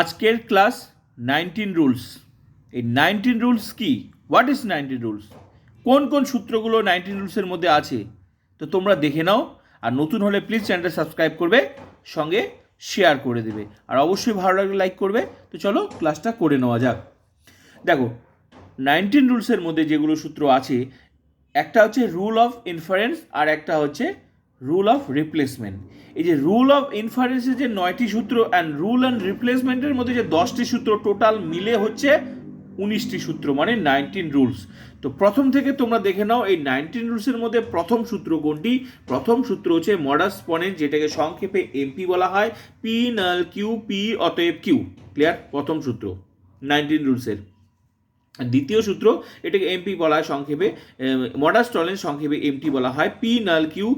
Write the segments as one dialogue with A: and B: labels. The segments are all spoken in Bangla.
A: আজকের ক্লাস নাইনটিন রুলস। এই নাইনটিন রুলস কি? What is nineteen rules? কোন কোন সূত্রগুলো নাইনটিন রুলসের মধ্যে আছে? তো তোমরা দেখে নাও আর নতুন হলে প্লিজ চ্যানেলটা সাবস্ক্রাইব করবে, সঙ্গে শেয়ার করে দেবে। আর অবশ্যই ভালো লাগলে লাইক করবে। তো চলো ক্লাসটা করে নেওয়া যাক। দেখো, নাইনটিন রুলসের মধ্যে যেগুলো সূত্র আছে, একটা হচ্ছে রুল অফ ইনফারেন্স আর একটা হচ্ছে রুল অফ রিপ্লেসমেন্ট এই যে রুল অফ ইনফারেন্সের যে নয়টি সূত্র অ্যান্ড রুল অ্যান্ড রিপ্লেসমেন্টের মধ্যে যে দশটি সূত্র টোটাল মিলে হচ্ছে উনিশটি সূত্র মানে নাইনটিন রুলস তো প্রথম থেকে তোমরা দেখে নাও, এই নাইনটিন রুলসের মধ্যে প্রথম সূত্র কোনটি? প্রথম সূত্র হচ্ছে মডাস পনেন্ট যেটাকে সংক্ষেপে এমপি বলা হয় পি নাল কিউ পি অতএব কিউ ক্লিয়ার প্রথম সূত্র নাইনটিন রুলসের দ্বিতীয় সূত্র, এটাকে এমপি বলা হয় সংক্ষেপে মডাস টলেন্স সংক্ষেপে এমটি বলা হয় পি নাল কিউ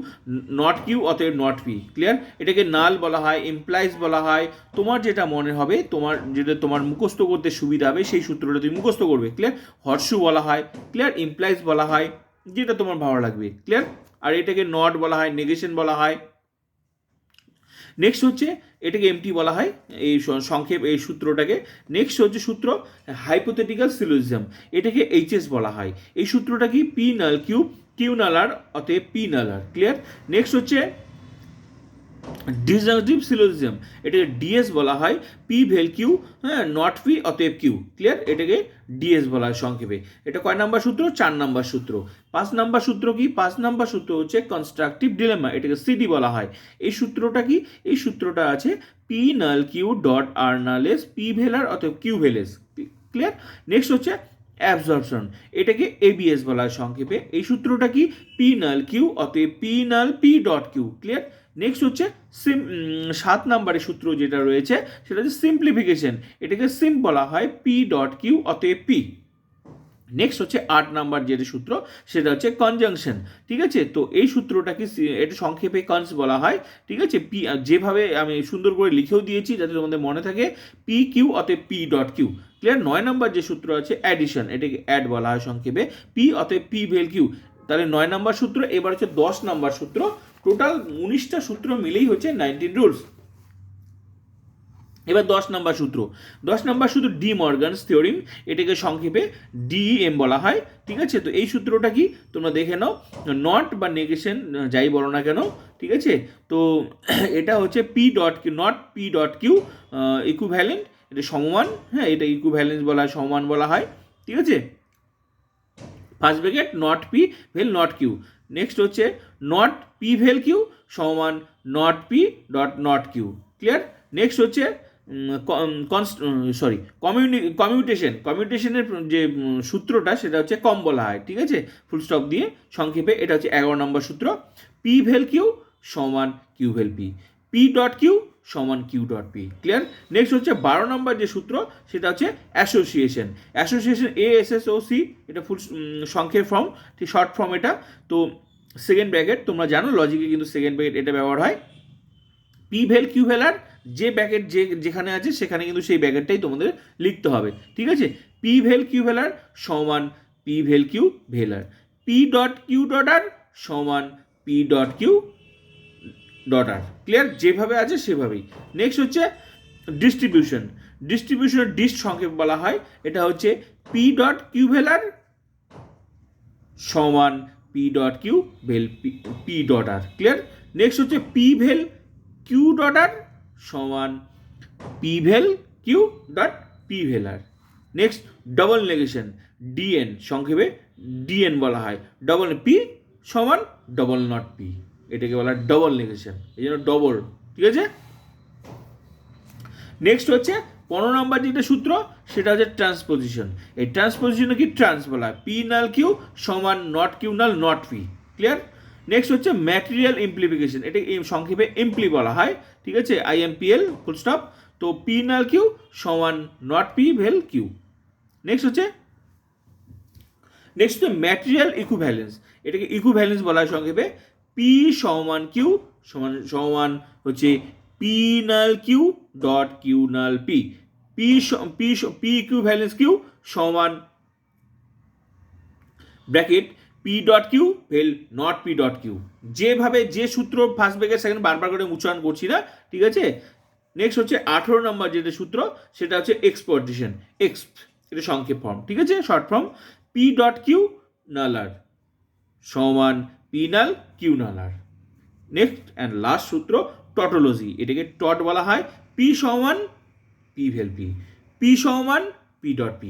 A: নট কিউ অতএব নট পি ক্লিয়ার এটাকে নাল বলা হয় ইমপ্লাইজ বলা হয়, তোমার যেটা মনে হবে, তোমার যেটা তোমার মুখস্থ করতে সুবিধা হবে, সেই সূত্রটা তুমি মুখস্থ করবে ক্লিয়ার হর্ষু বলা হয় ক্লিয়ার ইমপ্লাইজ বলা হয়, যেটা তোমার ভালো লাগবে ক্লিয়ার আর এটাকে নট বলা হয় নেগেশন বলা হয় নেক্সট হচ্ছে এটাকে এমটি বলা হয়, এই সংক্ষেপ এই সূত্রটাকে। নেক্সট হচ্ছে সূত্র হাইপোথেটিক্যাল সিলোজিজম এটাকে এইচএস বলা হয়। এই সূত্রটা কি পি নাল কিউব কিউ নালার অতএব পি নালার ক্লিয়ার নেক্সট হচ্ছে ডিজার্টিভ সিলোজিজম এটাকে ডিএস বলা হয় পি ভেল কিউ হ্যাঁ নট পি অতএব কিউ ক্লিয়ার এটাকে ডিএস বলা হয় সংক্ষেপে। এটা কয় নাম্বার সূত্র? চার নাম্বার সূত্র। পাঁচ নাম্বার সূত্র কি? পাঁচ নাম্বার সূত্র হচ্ছে কনস্ট্রাকটিভ ডিলেমা এটাকে সিডি বলা হয়। এই সূত্রটা কি? এই সূত্রটা আছে পি নাল কিউ ডট আর নালেস পি ভেলার অতএব কিউ ভেলেস ক্লিয়ার নেক্সট হচ্ছে অ্যাবজর্পশন। এটাকে এবিএস বলা হয় সংক্ষেপে। এই সূত্রটা কি? পি নাল কিউ অতএব পি নাল P dot Q clear next হচ্ছে সিম সাত নাম্বারের সূত্র যেটা রয়েছে, সেটা হচ্ছে সিম্পলিফিকেশন এটাকে সিম্প বলা হয় পি ডট কিউ অতএব পি নেক্সট হচ্ছে আট নাম্বার যেটা সূত্র, সেটা হচ্ছে কনজাংশন ঠিক আছে? তো এই সূত্রটাকে এটা সংক্ষেপে কনস বলা হয়, ঠিক আছে? পি যেভাবে আমি সুন্দর করে লিখেও দিয়েছি, যাতে তোমাদের মনে থাকে পি কিউ অতএব পি ডট কিউ ক্লিয়ার নয় নাম্বার যে সূত্র আছে অ্যাডিশন এটাকে অ্যাড বলা হয় সংক্ষেপে পি অতএব পি ভেল কিউ তাহলে নয় নাম্বার সূত্র, এবার হচ্ছে দশ নাম্বার সূত্র টোটাল উনিশটা সূত্র মিলেই হচ্ছে নাইনটিন রুলস এবার দশ নম্বর সূত্র। দশ নম্বর সূত্র ডি মর্গানস থিওরিম, এটাকে সংক্ষেপে ডিএম বলা হয়, ঠিক আছে? তো এই সূত্রটা কি? তোমরা দেখে নাও। নট বা নেগেশন যাই বলো না কেন, ঠিক আছে? তো এটা হচ্ছে P dot Q, not P dot Q equivalent এটা সমমান হ্যাঁ এটা ইকুভ্যালেন্স বলা হয়, সমমান বলা হয়, ঠিক আছে? First bracket not P well not Q next হচ্ছে নট পি ভেল কিউ সমান not P dot not Q clear next হচ্ছে সরি কমিউনি কমিউটেশন কমিউটেশনের যে সূত্রটা সেটা হচ্ছে কম বলা হয়, ঠিক আছে? ফুল স্টপ দিয়ে সংক্ষেপে এটা হচ্ছে এগারো নম্বর সূত্র। পি ভেল কিউ সমান কিউ ভেল পি পি ডট কিউ সমান Q dot P clear next হচ্ছে বারো নম্বর যে সূত্র, সেটা হচ্ছে association association A S S O C এটা ফুল সংক্ষেপ ফর্ম ঠিক শর্ট ফর্ম এটা। তো সেকেন্ড ব্র্যাকেট তোমরা জানো লজিকে কিন্তু সেকেন্ড ব্র্যাকেট এটা ব্যবহার হয়। পি ভেল কিউ ভেলার যে ব্যাকেট যে যেখানে আছে, সেখানে কিন্তু সেই ব্যাকেটটাই তোমাদের লিখতে হবে। ঠিক আছে? পি ভেল কিউ ভেলার সমান পি ভেল Q ভেলার P dot Q dot R সমান P dot Q dot R. Clear? যেভাবে আছে সেভাবেই। নেক্সট হচ্ছে ডিস্ট্রিবিউশন ডিস্ট্রিবিউশনের ডিস্ট সংক্ষেপ বলা হয়, এটা হচ্ছে পি ডট কিউ ভেলার সমান পি ডট কিউ ভেল P dot R. Clear? Next হচ্ছে পি ভেল কিউ ডট আর সমান পি ভেল কিউ ডট পি ভেল R next double negation DN সংক্ষেপে ডিএন বলা হয়। ডবল পি সমান ডবল নট পি এটাকে বলা ডবল নেগেশন এই জন্য ডবল ঠিক আছে? নেক্সট হচ্ছে পনেরো নম্বর যেটা সূত্র, সেটা হচ্ছে ট্রান্সপোজিশন এই ট্রান্সপোজিশনে কি ট্রান্স বলা হয়? পি নাল কিউ সমান নট কিউ নাল নট পি ক্লিয়ার নেক্সট হচ্ছে ম্যাটেরিয়াল ইমপ্লিফিকেশন এটা সংক্ষেপে ইমপ্লি বলা হয়, ঠিক আছে? আইএমপিএল ফুল স্টপ তো পি নাল কিউ সমান not P well Q next হচ্ছে নেক্সট হচ্ছে ম্যাটেরিয়াল ইকুভ্যালেন্স এটাকে ইকুভ্যালেন্স বলা হয় সংক্ষেপে। পি সমান কিউ সমান সমান হচ্ছে পি নাল কিউ ডট কিউ নাল P P P P equivalence Q সমান ব্র্যাকেট পি ডট কিউ ভেল নট পি ডট কিউ যেভাবে যে সূত্র ফার্স্ট ব্রেকের সেকেন্ড বারবার করে উচ্চারণ করছি না, ঠিক আছে? নেক্সট হচ্ছে আঠেরো নম্বর যেটা সূত্র, সেটা হচ্ছে এক্সপোর্টেশন এক্স এটা সংক্ষেপ ফর্ম ঠিক আছে? Short form P dot Q নালার সমান পি নাল কিউ নালার নেক্সট অ্যান্ড লাস্ট সূত্র টটোলজি এটাকে টট বলা হয় পি সমান পি ভেল পি পি সমান পি ডট পি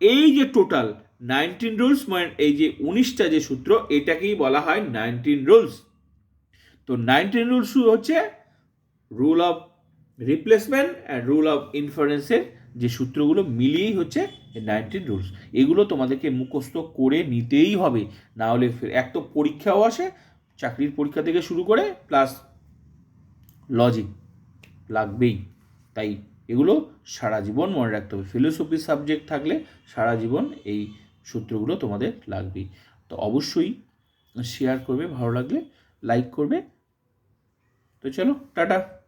A: এই যে টোটাল নাইনটিন রুলস মানে এই যে উনিশটা যে সূত্র, এটাকেই বলা হয় নাইনটিন রুলস। তো নাইনটিন রুলস হচ্ছে rule of replacement and rule of ইনফারেন্সের যে সূত্রগুলো মিলিয়েই হচ্ছে নাইনটিন রুলস। এগুলো তোমাদেরকে মুখস্থ করে নিতেই হবে, না হলে এক তো পরীক্ষাও আসে, চাকরির পরীক্ষা থেকে শুরু করে প্লাস লজিক লাগবেই। তাই এগুলো সারা জীবন মনে রাখতে হবে। ফিলোসফি সাবজেক্ট থাকলে সারা জীবন এই সূত্রগুলো তোমাদের লাগবেই। তো অবশ্যই শেয়ার করবে ভালো লাগলে লাইক করবে। তো চলো টাটা।